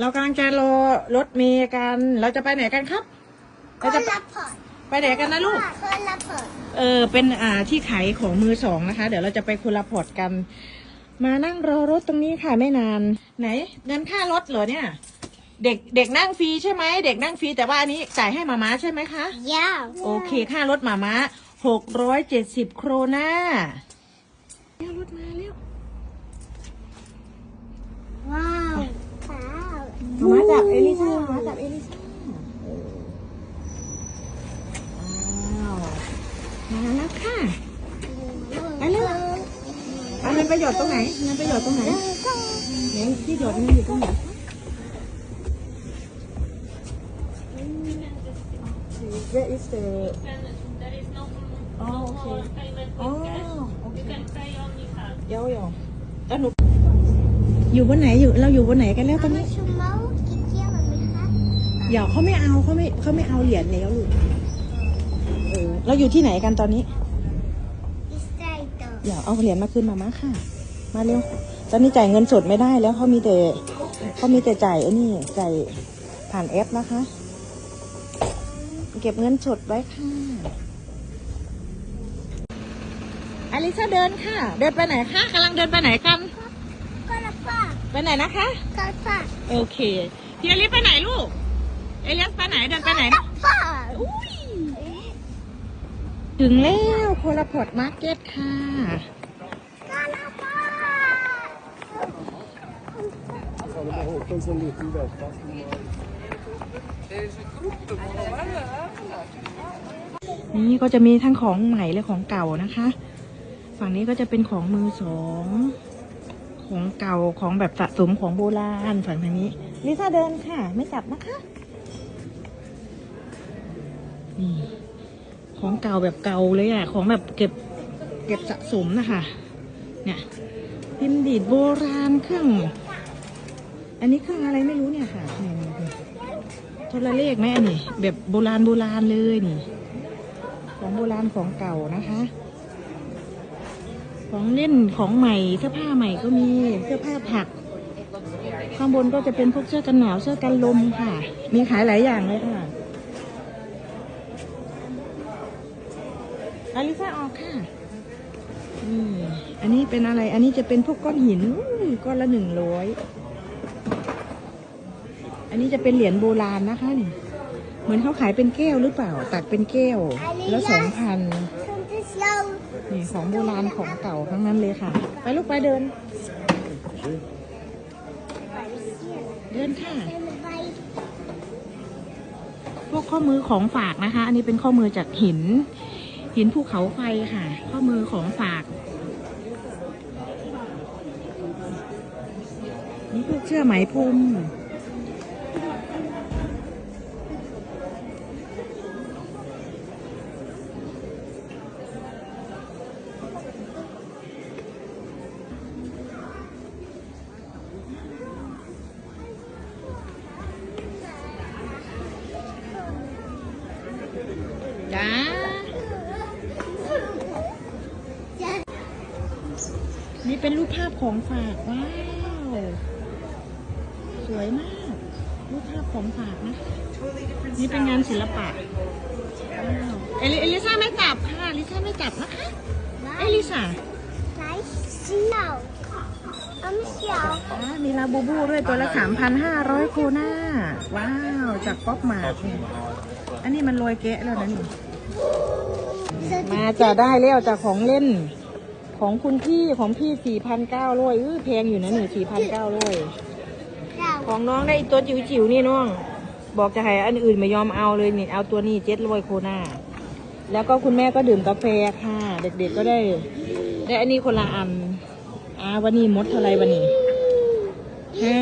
เรากำลังจะรอรถเมย์กัน เราจะไปไหนกันครับคเรานจะละพอร์ตไปไหนกันนะลูก คนละพอร์ตเออ เป็นอ่าที่ขายของมือสองนะคะ เดี๋ยวเราจะไปคนละพอร์ตกัน มานั่งรอรถตรงนี้ค่ะไม่นาน ไหนเงินค่ารถเหรอเนี่ย เด็กเด็กนั่งฟรีใช่ไหมเด็กนั่งฟรีแต่ว่าอันนี้จ่ายให้มาม้าใช่ไหมคะ ยาว โอเคค่ารถมาม้าหกร้อยเจ็ดสิบโครนาเร็วรถมาเร็ว ว้าวว้าว มาจับเอลิซ่ามาจับเอลิซ่าเออว้าวมาแล้วค่ะไปเร็วเอาเงินไปหยอดตรงไหนเงินไปหยอดตรงไหนไหนที่หยอดเงินอยู่ตรงไหน Where is the There is no, Oh, no okay. more payment with Oh, cash. okay. You can pay only card. เดี๋ยวเดี๋ยวแล้วหนูอยู่บนไหนอยู่เราอยู่บนไหนกันแล้วตอนมานี้ เดี๋ยวเขาไม่เอาเขาไม่เขาไม่เอาเหรียญแล้วลูกเออเราอยู่ที่ไหนกันตอนนี้ดิสไตร์เตอร์เดี๋ยวเอาเหรียญมาคืนมาม่าค่ะ มาเร็ว ตอนนี้จ่ายเงินสดไม่ได้แล้วเขามีแต่เขามีแต่จ่ายไอ้นี่จ่ายผ่านแอปนะคะ เก็บเงินสดไว้ค่ะอลิซาเดินค่ะ เดินไปไหนคะกำลังเดินไปไหนกันคนละพอร์ตไปไหนนะคะคนละพอร์ตโอเค พี่อลิสไปไหนลูก เอลิสไปไหนเดินไปไหนนะพอร์ตอุ้ยถึงแล้วโคลาพอร์ตมาร์เก็ตค่ะคนละพอร์ตนี่ก็จะมีทั้งของใหม่และของเก่านะคะ ฝั่งนี้ก็จะเป็นของมือสอง ของเก่าของแบบสะสมของโบราณฝั่งทางนี้ลิซ่าเดินค่ะ ไม่จับนะคะ นี่ของเก่าแบบเก่าเลยอะ ของแบบเก็บเก็บสะสมนะคะ เนี่ยพิมพ์ดีดโบราณเครื่อง อันนี้เครื่องอะไรไม่รู้เนี่ยค่ะโทรเลขไหมอันนี้แบบโบราณโบราณเลยนี่ ของโบราณของเก่านะคะ ของเล่นของใหม่เสื้อผ้าใหม่ก็มีเสื้อผ้าถัก ข้างบนก็จะเป็นพวกเสื้อกันหนาวเสื้อกันลมค่ะ มีขายหลายอย่างเลยค่ะ อาลิซ่าออกค่ะนี่อันนี้เป็นอะไร อันนี้จะเป็นพวกก้อนหินก้อนละหนึ่งร้อยอันนี้จะเป็นเหรียญโบราณนะคะนี่เหมือนเขาขายเป็นแก้วหรือเปล่า ตักเป็นแก้วแล้วสองพันนี่ของโบราณของเก่าทั้งนั้นเลยค่ะ ไปลูกไปเดิน เดินค่ะพวกข้อมือของฝากนะคะ อันนี้เป็นข้อมือจากหิน หินภูเขาไฟค่ะ ข้อมือของฝาก นี่พวกเชือกไหมพรม นี่เป็นรูปภาพของฝากว้าวสวยมาก รูปภาพของฝากนะนี่เป็นงานศิลปะว้าวเอลิเอลิซ่าไม่จับค่ะลิซ่าไม่จับนะคะเอลิซ่าไหนเชียวอันเชียวอ่ามีลาบูบูด้วยตัวละ 3,500 โคน่า ว้าว จากป๊อปมาร์ทเนี่ยอันนี้มันโรยแกะแล้วนะนี่ มาจะได้แล้วจากของเล่น ของคุณพี่ของพี่4,900อื้าร้อยเออแพงอยู่นะนี่4,900เราของน้องได้ตัวจิ๋วๆนี่น้อง บอกจะให้อันอื่นไม่ยอมเอาเลยนี่เอาตัวนี้เจ็ดร้อยโคนาแล้วก็คุณแม่ก็ดื่มกาแฟค่ะ เด็กๆก็ได้ ได้อันนี้คนละอันอ่าวันนี้มดเท่าไหรวันนี้ห้า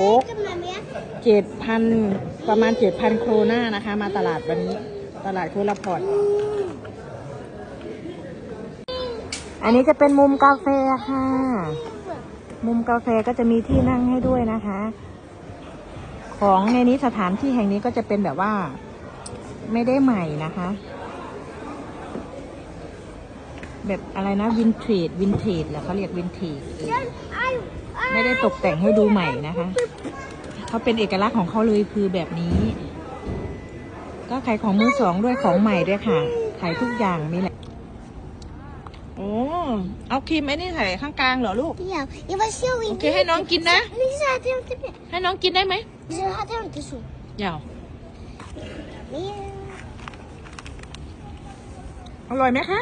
หก จะมาเนี้ยเจ็ดพันประมาณเจ็ดพันโคนานะคะ มาตลาดวันนี้ ตลาดโคลาพอร์ต อันนี้จะเป็นมุมกาแฟค่ะ มุมกาแฟก็จะมีที่นั่งให้ด้วยนะคะ ของในนี้สถานที่แห่งนี้ก็จะเป็นแบบว่า ไม่ได้ใหม่นะคะ แบบอะไรนะวินเทจวินเทจเหรอเขาเรียกวินเทจไอ้ไม่ได้ตกแต่งให้ดูใหม่นะคะเขาเป็นเอกลักษณ์ของเขาเลยคือแบบนี้ ก็ขายของมือสองด้วยของใหม่ด้วยค่ะ ขายทุกอย่างมีแหละ โอ้เอาครีมไอ้นี่ใส่ข้างกลางเหรอลูก Ja, jeg var så uenig. โอเคให้น้องกินนะ Men så hadde jeg ikke ให้น้องกินได้ไหม Så hadde jeg ikke sånn. อย่าอร่อยไหมคะ